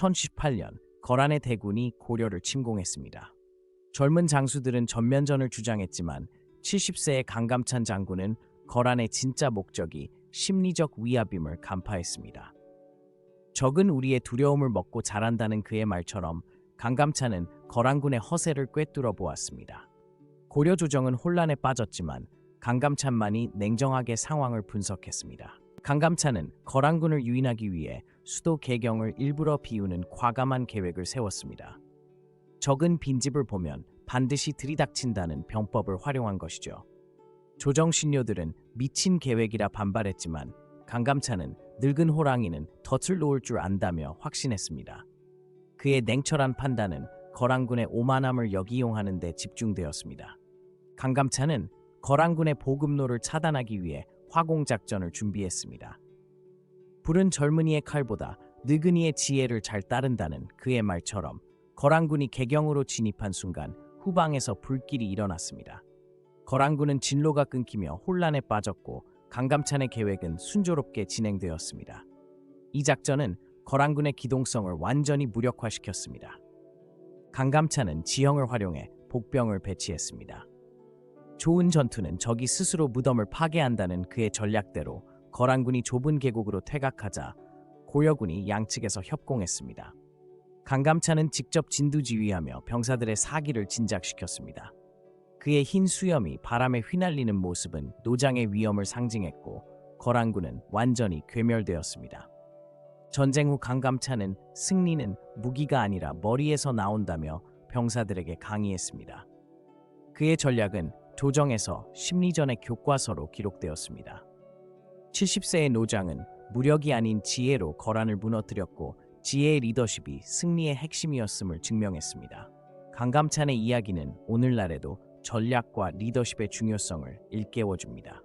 1018년 거란의 대군이 고려를 침공했습니다. 젊은 장수들은 전면전을 주장했지만 70세의 강감찬 장군은 거란의 진짜 목적이 심리적 위압임을 간파했습니다. 적은 우리의 두려움을 먹고 자란다는 그의 말처럼 강감찬은 거란군의 허세를 꿰뚫어 보았습니다. 고려 조정은 혼란에 빠졌지만 강감찬만이 냉정하게 상황을 분석했습니다. 강감찬은 거란군을 유인하기 위해 수도 개경을 일부러 비우는 과감한 계획을 세웠습니다. 적은 빈집을 보면 반드시 들이닥친다는 병법을 활용한 것이죠. 조정 신료들은 미친 계획이라 반발했지만 강감찬은 늙은 호랑이는 덫을 놓을 줄 안다며 확신했습니다. 그의 냉철한 판단은 거란군의 오만함을 역이용하는 데 집중되었습니다. 강감찬은 거란군의 보급로를 차단하기 위해 화공작전을 준비했습니다. 불은 젊은이의 칼보다 늙은이의 지혜를 잘 따른다는 그의 말처럼 거란군이 개경으로 진입한 순간 후방에서 불길이 일어났습니다. 거란군은 진로가 끊기며 혼란에 빠졌고 강감찬의 계획은 순조롭게 진행되었습니다. 이 작전은 거란군의 기동성을 완전히 무력화시켰습니다. 강감찬은 지형을 활용해 복병을 배치했습니다. 좋은 전투는 적이 스스로 무덤을 파괴한다는 그의 전략대로 거란군이 좁은 계곡으로 퇴각하자 고려군이 양측에서 협공했습니다. 강감찬은 직접 진두지휘하며 병사들의 사기를 진작시켰습니다. 그의 흰 수염이 바람에 휘날리는 모습은 노장의 위엄을 상징했고 거란군은 완전히 괴멸되었습니다. 전쟁 후 강감찬은 승리는 무기가 아니라 머리에서 나온다며 병사들에게 강의했습니다. 그의 전략은 조정에서 심리전의 교과서로 기록되었습니다. 70세의 노장은 무력이 아닌 지혜로 거란을 무너뜨렸고 지혜의 리더십이 승리의 핵심이었음을 증명했습니다. 강감찬의 이야기는 오늘날에도 전략과 리더십의 중요성을 일깨워줍니다.